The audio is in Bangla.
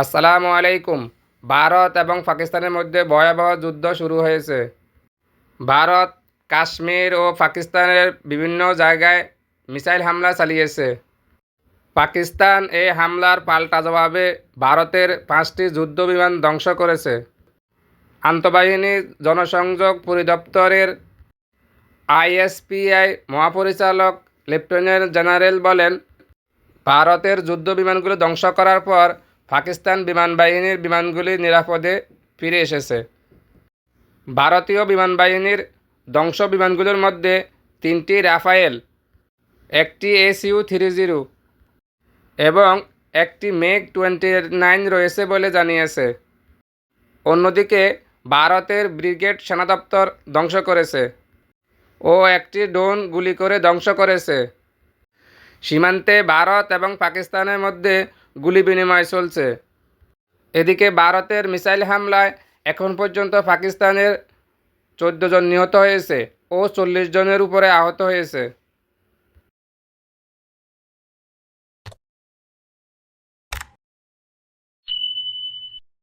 আসসালামু আলাইকুম। ভারত এবং পাকিস্তানের মধ্যে ভয়াবহ যুদ্ধ শুরু হয়েছে। ভারত, কাশ্মীর ও পাকিস্তানের বিভিন্ন জায়গায় মিসাইল হামলা চালিয়েছে। পাকিস্তান এই হামলার পাল্টা জবাবে ভারতের পাঁচটি যুদ্ধ বিমান ধ্বংস করেছে। আন্তঃবাহিনী জনসংযোগ পরিদপ্তরের আইএসপিআই মহাপরিচালক লেফটেন্যান্ট জেনারেল বলেন, ভারতের যুদ্ধ বিমানগুলো ধ্বংস করার পর পাকিস্তান বিমান বাহিনীর বিমানগুলি নিরাপদে ফিরে এসেছে। ভারতীয় বিমান বাহিনীর ধ্বংস বিমানগুলোর মধ্যে তিনটি রাফায়েল, একটি এসইউ থ্রি জিরো এবং একটি মেক টোয়েন্টি নাইন রয়েছে বলে জানিয়েছে। অন্যদিকে ভারতের ব্রিগেড সেনা দপ্তর ধ্বংস করেছে ও একটি ড্রোন গুলি করে ধ্বংস করেছে। সীমান্তে ভারত এবং পাকিস্তানের মধ্যে গুলি বিনিময় চলছে। এদিকে ভারতের মিসাইল হামলায় এখন পর্যন্ত পাকিস্তানের চোদ্দ জন নিহত হয়েছে ও চল্লিশ জনের উপরে আহত হয়েছে।